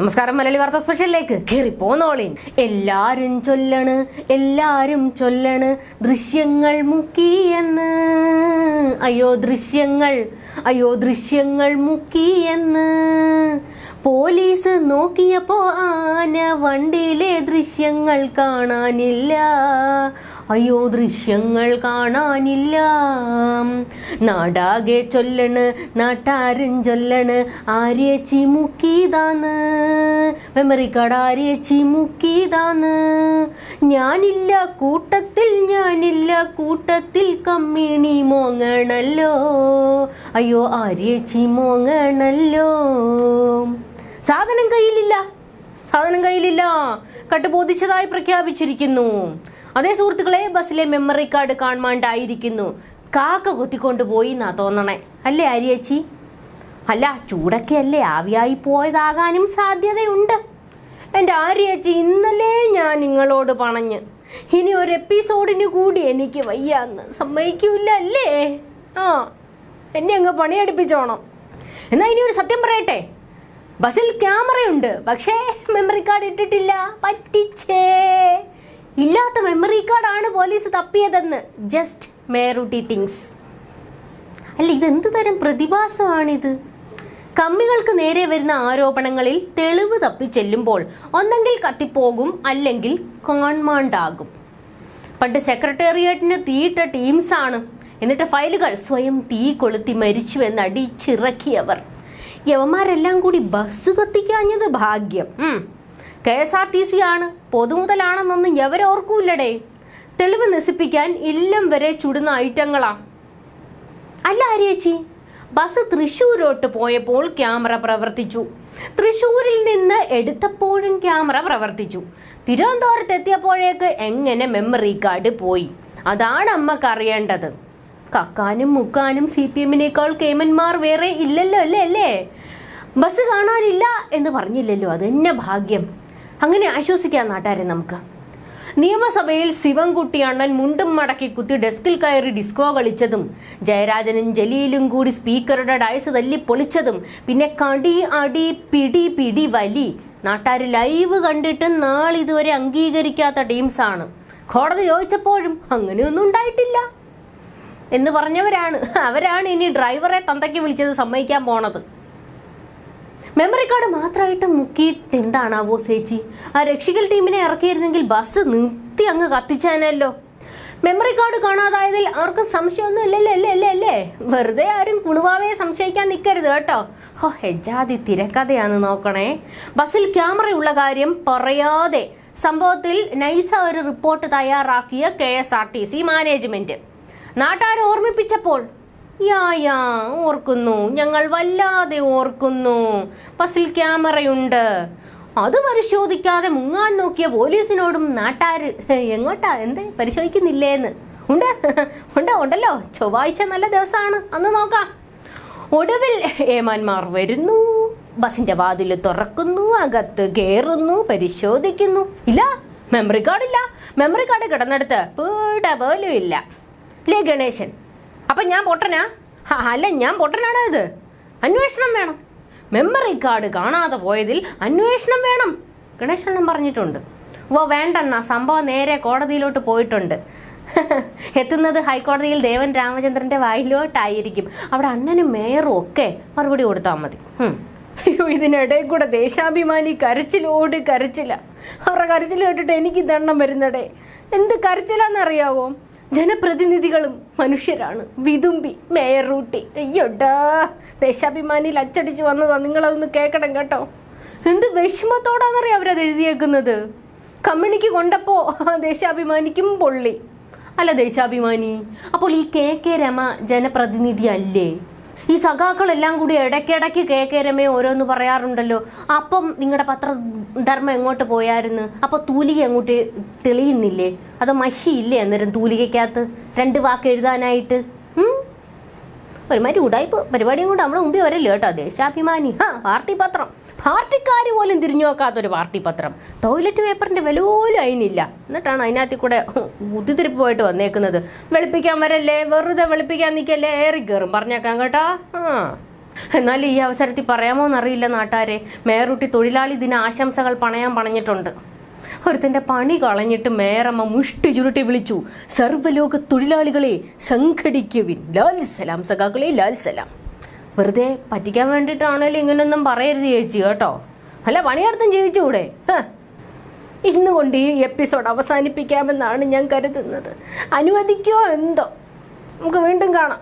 നമസ്കാരം മലയാളി വാർത്ത സ്പെഷ്യലിലേക്ക് കയറി പോന്നോളിൻ എല്ലാരും ചൊല്ലണ് എല്ലാരും ചൊല്ലണ് ദൃശ്യങ്ങൾ മുക്കിയെന്ന്. അയ്യോ ദൃശ്യങ്ങൾ അയ്യോ ദൃശ്യങ്ങൾ മുക്കിയെന്ന്. പോലീസ് നോക്കിയപ്പോ ആന വണ്ടിയിലെ ദൃശ്യങ്ങൾ കാണാനില്ല. അയ്യോ ദൃശ്യങ്ങൾ കാണാനില്ല. നാടാകെ ചൊല്ലണ് നാട്ടാരും ചൊല്ലണ് ആര്യേച്ചി ചിമുക്കിതാന്ന് മെമ്മറി കാർഡ് ആര്യേച്ചി ചിമുക്കിതാന്ന് ഞാനില്ല കൂട്ടത്തിൽ ഞാനില്ല കൂട്ടത്തിൽ കമ്മിണി മോങ്ങണല്ലോ. അയ്യോ ആര്യേച്ചി മോങ്ങണല്ലോ സാധനം കയ്യിലില്ല സാധനം കയ്യിലില്ല. കട്ടുബോധിച്ചതായി പ്രഖ്യാപിച്ചിരിക്കുന്നു. അതേ സുഹൃത്തുക്കളെ ബസ്സിലെ മെമ്മറി കാർഡ് കാണാണ്ടായിരിക്കുന്നു. കാക്ക കുത്തിക്കൊണ്ട് പോയി എന്നാ തോന്നണേ. അല്ലേ അരിയച്ചി? അല്ല ചൂടൊക്കെ അല്ലേ ആവിയായി പോയതാകാനും സാധ്യതയുണ്ട്. എന്റെ ആര്യച്ചി ഇന്നലെ ഞാൻ നിങ്ങളോട് പറഞ്ഞ് ഇനി ഒരു എപ്പിസോഡിന് കൂടി എനിക്ക് വയ്യാന്ന് സമ്മതിക്കൂല അല്ലേ? ആ എന്നെ അങ്ങ് പണിയെടുപ്പിച്ചോണം. എന്നാ ഇനി ഒരു സത്യം പറയട്ടെ. ബസ്സിൽ ക്യാമറയുണ്ട് പക്ഷേ മെമ്മറി കാർഡ് ഇട്ടിട്ടില്ല. പറ്റിച്ചേ. ഇല്ലാത്ത മെമ്മറി കാർഡാണ് പോലീസ് തപ്പിയതെന്ന്. ജസ്റ്റ് മേറൂട്ടി തിങ്സ് അല്ല ഇതെന്ത് തരം പ്രതിഭാസമാണിത്? കമ്മികൾക്ക് നേരെ വരുന്ന ആരോപണങ്ങളിൽ തെളിവ് തപ്പി ചെല്ലുമ്പോൾ ഒന്നെങ്കിൽ കത്തിപ്പോകും അല്ലെങ്കിൽ കോൺമാണ്ടാകും. പണ്ട് സെക്രട്ടേറിയറ്റിന് തീയിട്ട ടീംസാണ് എന്നിട്ട് ഫയലുകൾ സ്വയം തീ കൊളുത്തി മരിച്ചു എന്ന് അടിച്ചിറക്കിയവർ. യവന്മാരെല്ലാം കൂടി ബസ് കത്തിക്കാഞ്ഞത് ഭാഗ്യം. K S R T C ആണ്. പൊതുമുതലാണെന്നൊന്നും എവരോർക്കൂല്ലടേ തെളിവ് നശിപ്പിക്കാൻ ഇല്ലം വരെ ചുടുന്ന ഐറ്റങ്ങളാ. അല്ല ആര്യേച്ചി ബസ് തൃശ്ശൂരോട്ട് പോയപ്പോൾ ക്യാമറ പ്രവർത്തിച്ചു. തൃശ്ശൂരിൽ നിന്ന് എടുത്തപ്പോഴും ക്യാമറ പ്രവർത്തിച്ചു. തിരുവനന്തപുരത്ത് എത്തിയപ്പോഴേക്ക് എങ്ങനെ മെമ്മറി കാർഡ് പോയി? അതാണ് അമ്മയ്ക്ക് അറിയേണ്ടത്. കക്കാനും മുക്കാനും സി പി എമ്മിനേക്കാൾ കേമന്മാർ വേറെ ഇല്ലല്ലോ അല്ലേ അല്ലേ? ബസ് കാണാനില്ല എന്ന് പറഞ്ഞില്ലല്ലോ അതെന്നെ ഭാഗ്യം. അങ്ങനെ ആശ്വസിക്കാം നാട്ടാരെ നമുക്ക്. നിയമസഭയിൽ ശിവൻകുട്ടി അണ്ണൻ മുണ്ടും മടക്കി കുത്തി ഡെസ്കിൽ കയറി ഡിസ്കോ കളിച്ചതും ജയരാജനും ജലീലും കൂടി സ്പീക്കറുടെ ഡയസ് തല്ലി പൊളിച്ചതും പിന്നെ കടി അടി പിടി പിടി വലി. നാട്ടാർ ലൈവ് കണ്ടിട്ട് നാളിതുവരെ അംഗീകരിക്കാത്ത ടീംസാണ്. കോടതി ചോദിച്ചപ്പോഴും അങ്ങനെയൊന്നും ഉണ്ടായിട്ടില്ല. എന്ന് പറഞ്ഞവരാണ്. അവരാണ് ഇനി ഡ്രൈവറെ തന്തയ്ക്ക് വിളിച്ചത് സമ്മതിക്കാൻ പോണത്. മെമ്മറി കാർഡ് മാത്രമായിട്ട് മുക്കി എന്താണാവോ ചേച്ചി? ആ രക്ഷിക്കൽ ടീമിനെ ഇറക്കിയിരുന്നെങ്കിൽ ബസ് നിർത്തി അങ്ങ് കത്തിച്ചാനല്ലോ. മെമ്മറി കാർഡ് കാണാതായതിൽ ആർക്കും സംശയമൊന്നും ഇല്ലല്ലേ അല്ലേ അല്ലേ അല്ലേ വെറുതെ ആരും കുണുവാവയെ സംശയിക്കാൻ നിൽക്കരുത് കേട്ടോ. ഓ ഹെജാതി തിരക്കഥയാണ് നോക്കണേ. ബസ്സിൽ ക്യാമറയുള്ള കാര്യം പറയാതെ സംഭവത്തിൽ നൈസ ഒരു റിപ്പോർട്ട് തയ്യാറാക്കിയ K S R T C management. നാട്ടാർ ഓർമ്മിപ്പിച്ചപ്പോൾ യാ യാ ഓർക്കുന്നു. ഞങ്ങൾ വല്ലാതെ ഓർക്കുന്നു. ബസ്സിൽ ക്യാമറയുണ്ട്. അത് പരിശോധിക്കാതെ മുങ്ങാൻ നോക്കിയ പോലീസിനോടും നാട്ടാര് എങ്ങോട്ടാ എന്തേ പരിശോധിക്കുന്നില്ലേന്ന്. ഉണ്ട് ഉണ്ട് ഉണ്ടല്ലോ. ചൊവ്വാഴ്ച നല്ല ദിവസമാണ്. അന്ന് നോക്കാം. ഒടുവിൽ ഏമാന്മാർ വരുന്നു. ബസിന്റെ വാതിൽ തുറക്കുന്നു അകത്ത് കയറുന്നു പരിശോധിക്കുന്നു. ഇല്ല മെമ്മറി കാർഡ് ഇല്ല. മെമ്മറി കാർഡ് കിടന്നെടുത്ത്. പീട പോലും ഇല്ല ലേ ഗണേശൻ അപ്പൊ ഞാൻ പൊട്ടനാ? അല്ല ഞാൻ പൊട്ടനാണ് ഇത്. അന്വേഷണം വേണം. മെമ്മറി കാർഡ് കാണാതെ പോയതിൽ അന്വേഷണം വേണം. ഗണേശണ്ണം പറഞ്ഞിട്ടുണ്ട്. ഓ വേണ്ടണ്ണ സംഭവം നേരെ കോടതിയിലോട്ട് പോയിട്ടുണ്ട്. എത്തുന്നത് ഹൈക്കോടതിയിൽ ദേവൻ രാമചന്ദ്രന്റെ വായിലോട്ടായിരിക്കും. അവിടെ അണ്ണനും മേയറും ഒക്കെ മറുപടി കൊടുത്താൽ മതി. അയ്യോ ഇതിനിടയിൽ കൂടെ ദേശാഭിമാനി കരച്ചിലോട് കരച്ചില. അവരുടെ കരച്ചിൽ കേട്ടിട്ട് എനിക്ക് ദണ്ണം വരുന്നടേ. എന്ത് കരച്ചിലാന്നറിയാവോ? ജനപ്രതിനിധികളും മനുഷ്യരാണ്. വിതുമ്പി മേയർ റൂട്ടി അയ്യോടാ ദേശാഭിമാനിയിൽ അച്ചടിച്ച് വന്നതാ. നിങ്ങളതൊന്ന് കേൾക്കണം കേട്ടോ. എന്ത് വിഷമത്തോടാന്നറിയാം അവരത് എഴുതിയേക്കുന്നത്? കമ്പനിക്ക് കൊണ്ടപ്പോ ദേശാഭിമാനിക്കും പൊള്ളി. അല്ല ദേശാഭിമാനി അപ്പോൾ ഈ കെ കെ രമ ജനപ്രതിനിധി അല്ലേ? ഈ സഖാക്കളെല്ലാം കൂടി ഇടയ്ക്കിടയ്ക്ക് കെ കെ രമയെ ഓരോന്ന് പറയാറുണ്ടല്ലോ. അപ്പം നിങ്ങളുടെ പത്രധർമ്മം എങ്ങോട്ട് പോയായിരുന്നു അപ്പൊ തൂലിക അങ്ങോട്ട് തെളിയുന്നില്ലേ? അതോ മഷിയില്ലേ അന്നേരം തൂലികയ്ക്കകത്ത്? രണ്ട് വാക്ക് എഴുതാനായിട്ട്? ഒരുമാതിരി ഉടായ്പ പരിപാടിയും കൂടെ നമ്മുടെ മുമ്പേ വരല്ലേ കേട്ടോ? ദേശാഭിമാനി. ആ പാർട്ടി പത്രം. പാർട്ടിക്കാർ പോലും തിരിഞ്ഞു നോക്കാത്തൊരു പാർട്ടി പത്രം. ടോയ്ലറ്റ് പേപ്പറിന്റെ വില പോലും അതിനില്ല എന്നിട്ടാണ് അതിനകത്ത് കൂടെ പോയിട്ട് വന്നേക്കുന്നത്. വെളുപ്പിക്കാൻ വരല്ലേ? വെറുതെ വെളുപ്പിക്കാൻ നിൽക്കല്ലേ ഏറി കയറും പറഞ്ഞേക്കാം കേട്ടോ. ആ. എന്നാലും ഈ അവസരത്തിൽ പറയാമോ എന്നറിയില്ല നാട്ടാരെ. മേറുട്ടി തൊഴിലാളി ദിന ആശംസകൾ പണയാൻ പണഞ്ഞിട്ടുണ്ട്. ഒരുത്തന്റെ പണി കളഞ്ഞിട്ട് മേറമ്മ മുഷ്ടി ചുരുട്ടി വിളിച്ചു. സർവലോക തൊഴിലാളികളെ സംഘടിക്കുവിൻ. ലാൽ സലാം സഖാക്കളെ ലാൽ സലാം. വെറുതെ പറ്റിക്കാൻ വേണ്ടിയിട്ടാണേലും ഇങ്ങനൊന്നും പറയരുത് ചേച്ചി കേട്ടോ. അല്ല പണിയർത്ഥം ജീവിച്ചുകൂടെ. ഇന്ന് കൊണ്ട് ഈ എപ്പിസോഡ് അവസാനിപ്പിക്കാമെന്നാണ് ഞാൻ കരുതുന്നത്. അനുവദിക്കോ എന്തോ? നമുക്ക് വീണ്ടും കാണാം.